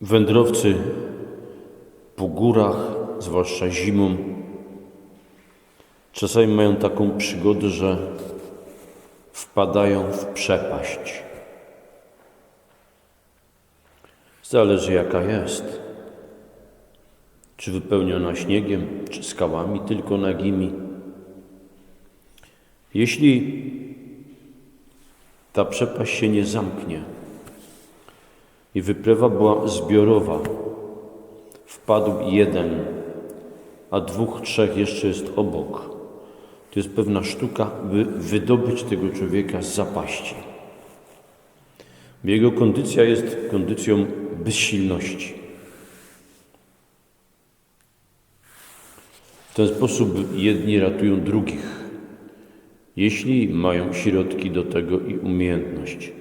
Wędrowcy po górach, zwłaszcza zimą, czasami mają taką przygodę, że wpadają w przepaść. Zależy jaka jest. Czy wypełniona śniegiem, czy skałami tylko nagimi. Jeśli ta przepaść się nie zamknie i wyprawa była zbiorowa, wpadł jeden, a dwóch, trzech jeszcze jest obok, to jest pewna sztuka, by wydobyć tego człowieka z zapaści. Jego kondycja jest kondycją bezsilności. W ten sposób jedni ratują drugich, jeśli mają środki do tego i umiejętność.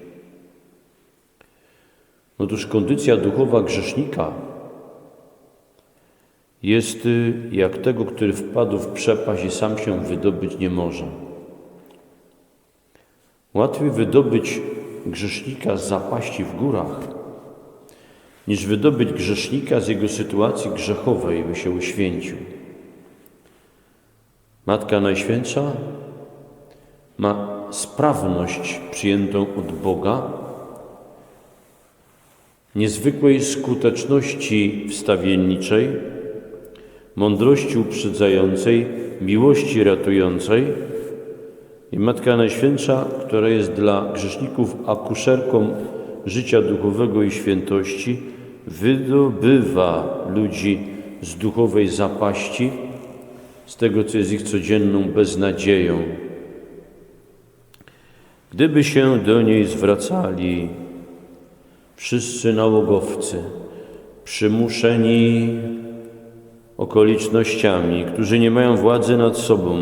Otóż kondycja duchowa grzesznika jest y, jak tego, który wpadł w przepaść i sam się wydobyć nie może. Łatwiej wydobyć grzesznika z zapaści w górach, niż wydobyć grzesznika z jego sytuacji grzechowej, by się uświęcił. Matka Najświętsza ma sprawność przyjętą od Boga, niezwykłej skuteczności wstawienniczej, mądrości uprzedzającej, miłości ratującej i Matka Najświętsza, która jest dla grzeszników akuszerką życia duchowego i świętości, wydobywa ludzi z duchowej zapaści, z tego, co jest ich codzienną beznadzieją. Gdyby się do niej zwracali wszyscy nałogowcy, przymuszeni okolicznościami, którzy nie mają władzy nad sobą,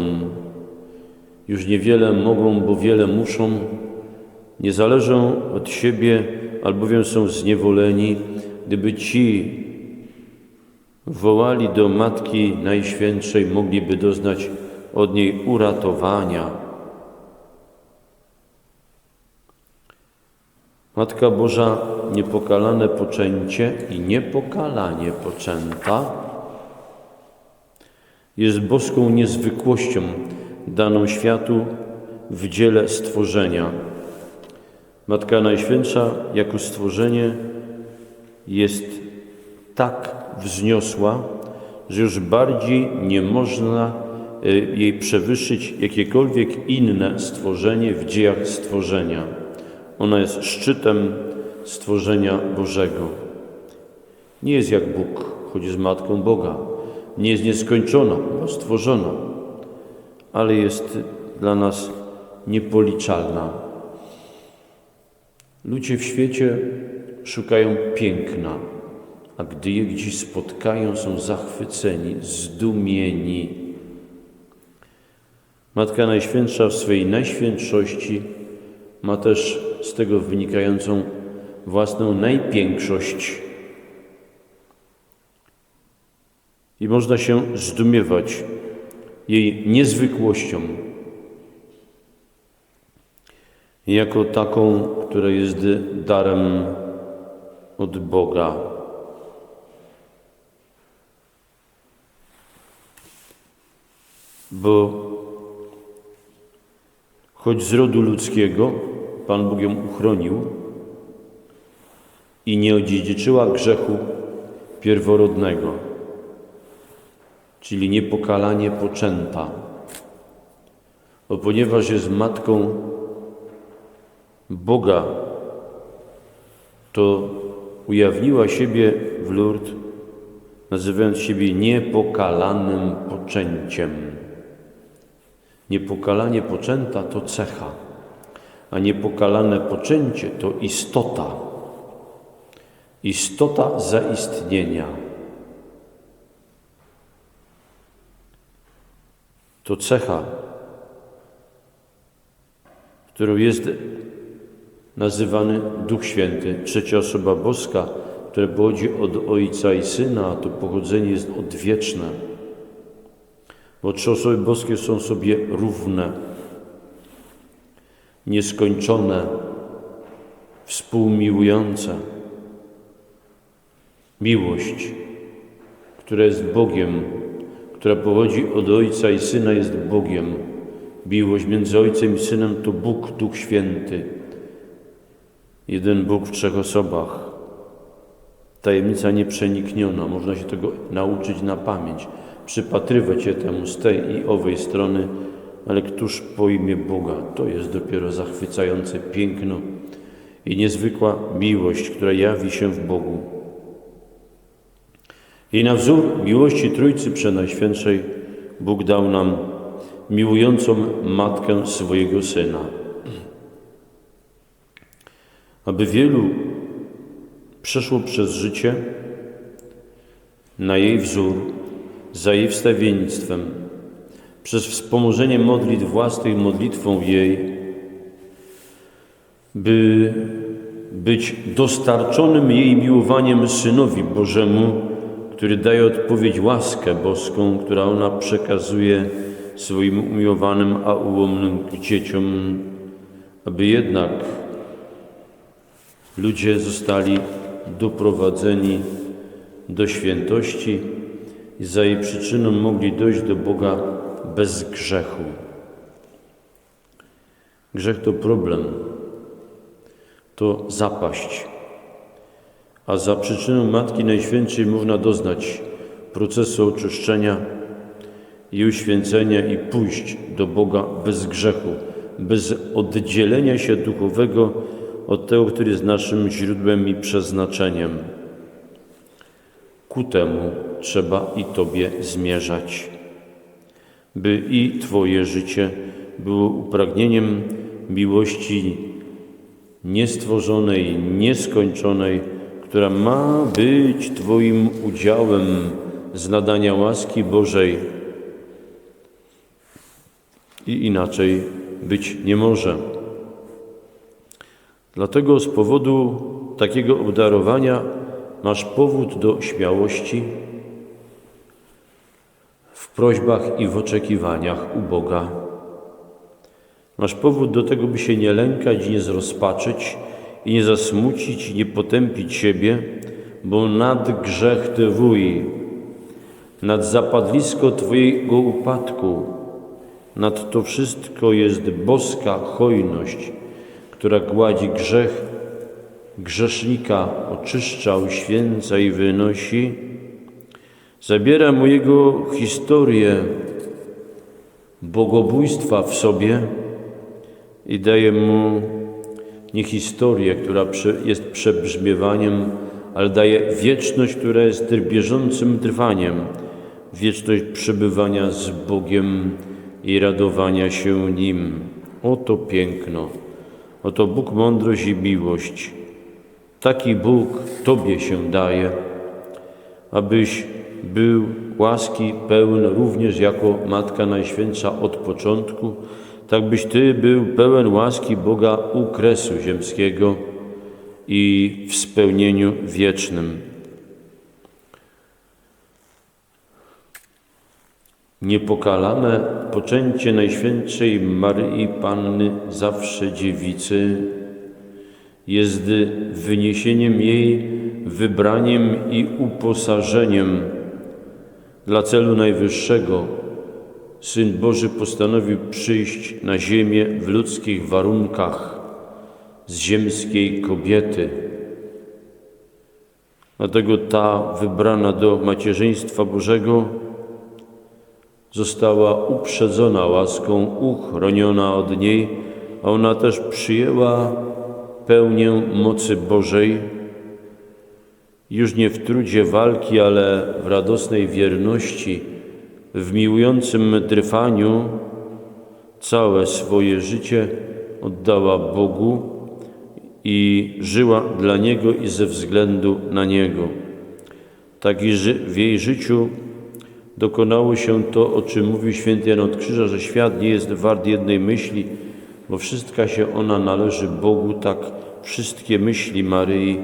już niewiele mogą, bo wiele muszą, nie zależą od siebie, albowiem są zniewoleni, gdyby ci wołali do Matki Najświętszej, mogliby doznać od niej uratowania. Matka Boża, niepokalane poczęcie i niepokalanie poczęta jest boską niezwykłością daną światu w dziele stworzenia. Matka Najświętsza jako stworzenie jest tak wzniosła, że już bardziej nie można y, jej przewyższyć jakiekolwiek inne stworzenie w dziejach stworzenia. Ona jest szczytem stworzenia Bożego. Nie jest jak Bóg, choć jest Matką Boga. Nie jest nieskończona, bo stworzona, ale jest dla nas niepoliczalna. Ludzie w świecie szukają piękna, a gdy je gdzieś spotkają, są zachwyceni, zdumieni. Matka Najświętsza w swej najświętszości ma też z tego wynikającą własną najpiększość. I można się zdumiewać jej niezwykłością, jako taką, która jest darem od Boga. Bo choć z rodu ludzkiego Pan Bóg ją uchronił i nie odziedziczyła grzechu pierworodnego, czyli niepokalanie poczęta, bo ponieważ jest matką Boga, to ujawniła siebie w Lourdes, nazywając siebie niepokalanym poczęciem. Niepokalanie poczęta to cecha, a niepokalane poczęcie to istota. Istota zaistnienia. To cecha, którą jest nazywany Duch Święty, trzecia osoba boska, która pochodzi od Ojca i Syna, a to pochodzenie jest odwieczne. Bo trzy osoby boskie są sobie równe, nieskończone, współmiłujące. Miłość, która jest Bogiem, która pochodzi od Ojca i Syna, jest Bogiem. Miłość między Ojcem i Synem to Bóg, Duch Święty. Jeden Bóg w trzech osobach. Tajemnica nieprzenikniona, można się tego nauczyć na pamięć, przypatrywać się temu z tej i owej strony, ale któż pojmie Boga? To jest dopiero zachwycające piękno i niezwykła miłość, która jawi się w Bogu. I na wzór miłości Trójcy Przenajświętszej Bóg dał nam miłującą Matkę swojego Syna. Aby wielu przeszło przez życie na jej wzór, za jej wstawiennictwem, przez wspomożenie modlitw własnych modlitwą jej, by być dostarczonym jej miłowaniem Synowi Bożemu, który daje odpowiedź łaskę boską, która ona przekazuje swoim umiłowanym, a ułomnym dzieciom, aby jednak ludzie zostali doprowadzeni do świętości i za jej przyczyną mogli dojść do Boga bez grzechu. Grzech to problem, to zapaść, a za przyczyną Matki Najświętszej można doznać procesu oczyszczenia i uświęcenia i pójść do Boga bez grzechu, bez oddzielenia się duchowego od tego, który jest naszym źródłem i przeznaczeniem. Ku temu trzeba i Tobie zmierzać, by i Twoje życie było upragnieniem miłości niestworzonej, nieskończonej, która ma być Twoim udziałem z nadania łaski Bożej i inaczej być nie może. Dlatego z powodu takiego obdarowania masz powód do śmiałości w prośbach i w oczekiwaniach u Boga. Masz powód do tego, by się nie lękać, nie zrozpaczyć i nie zasmucić, i nie potępić siebie, bo nad grzech Twój, nad zapadlisko Twojego upadku, nad to wszystko jest boska hojność, która gładzi grzech grzesznika, oczyszcza, uświęca i wynosi, zabiera mu jego historię bogobójstwa w sobie i daje mu nie historię, która jest przebrzmiewaniem, ale daje wieczność, która jest bieżącym trwaniem, wieczność przebywania z Bogiem i radowania się Nim. Oto piękno, oto Bóg mądrość i miłość. Taki Bóg Tobie się daje, abyś był łaski pełen również jako Matka Najświętsza od początku, tak byś Ty był pełen łaski Boga u kresu ziemskiego i w spełnieniu wiecznym. Niepokalane poczęcie Najświętszej Maryi Panny zawsze dziewicy jest wyniesieniem jej, wybraniem i uposażeniem dla celu najwyższego. Syn Boży postanowił przyjść na ziemię w ludzkich warunkach z ziemskiej kobiety. Dlatego ta wybrana do macierzyństwa Bożego została uprzedzona łaską, uchroniona od niej, a ona też przyjęła pełnię mocy Bożej, już nie w trudzie walki, ale w radosnej wierności, w miłującym trwaniu, całe swoje życie oddała Bogu i żyła dla Niego i ze względu na Niego. Tak i w jej życiu dokonało się to, o czym mówił święty Jan od Krzyża, że świat nie jest wart jednej myśli, bo wszystka się ona należy Bogu, tak wszystkie myśli Maryi,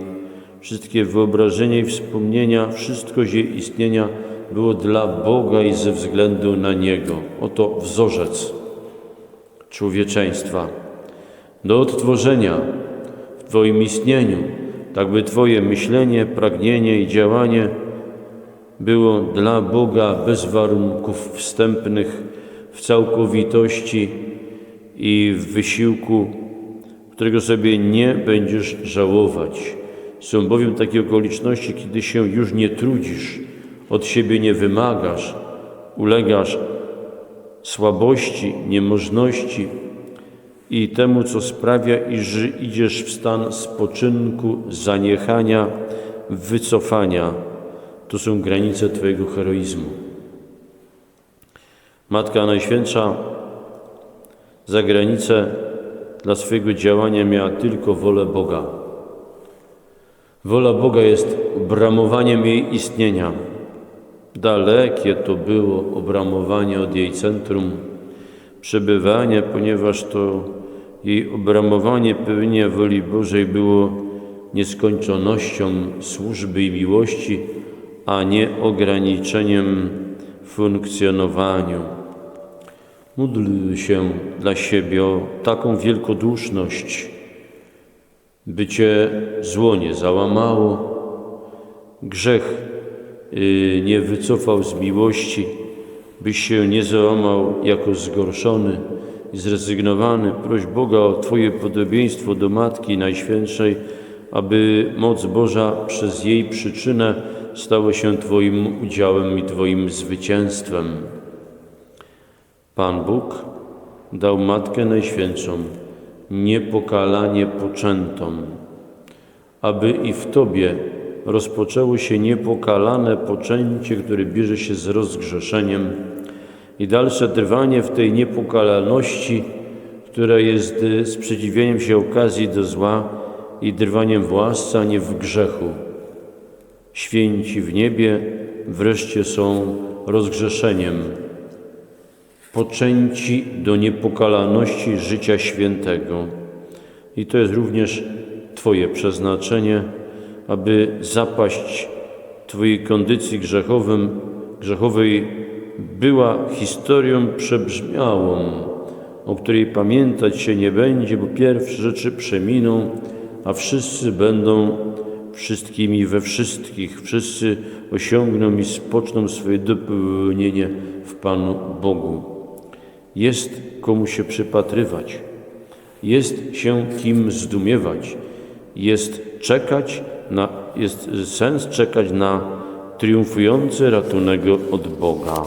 wszystkie wyobrażenia i wspomnienia, wszystko z jej istnienia było dla Boga i ze względu na Niego. Oto wzorzec człowieczeństwa. Do odtworzenia w Twoim istnieniu tak by Twoje myślenie, pragnienie i działanie było dla Boga bez warunków wstępnych, w całkowitości i w wysiłku, którego sobie nie będziesz żałować. Są bowiem takie okoliczności, kiedy się już nie trudzisz, od siebie nie wymagasz, ulegasz słabości, niemożności i temu, co sprawia, iż idziesz w stan spoczynku, zaniechania, wycofania. To są granice Twojego heroizmu. Matka Najświętsza za granicę dla swojego działania miała tylko wolę Boga. Wola Boga jest obramowaniem jej istnienia. Dalekie to było obramowanie od jej centrum przebywania, ponieważ to jej obramowanie pełnienia woli Bożej było nieskończonością służby i miłości, a nie ograniczeniem funkcjonowaniu. Módl się dla siebie o taką wielkoduszność, by Cię zło nie załamało, grzech nie wycofał z miłości, byś się nie załamał jako zgorszony i zrezygnowany. Proś Boga o Twoje podobieństwo do Matki Najświętszej, aby moc Boża przez jej przyczynę stała się Twoim udziałem i Twoim zwycięstwem. Pan Bóg dał Matkę Najświętszą, niepokalanie poczętą, aby i w Tobie rozpoczęło się niepokalane poczęcie, które bierze się z rozgrzeszeniem i dalsze trwanie w tej niepokalalności, która jest y, sprzeciwieniem się okazji do zła i trwaniem w a nie w grzechu. Święci w niebie wreszcie są rozgrzeszeniem, poczęci do niepokalalności życia świętego. I to jest również Twoje przeznaczenie, aby zapaść Twojej kondycji grzechowym, grzechowej była historią przebrzmiałą, o której pamiętać się nie będzie, bo pierwsze rzeczy przeminą, a wszyscy będą wszystkimi we wszystkich. Wszyscy osiągną i spoczną swoje dopełnienie w Panu Bogu. Jest komu się przypatrywać, jest się kim zdumiewać, jest czekać na, jest sens czekać na triumfujący ratunek od Boga.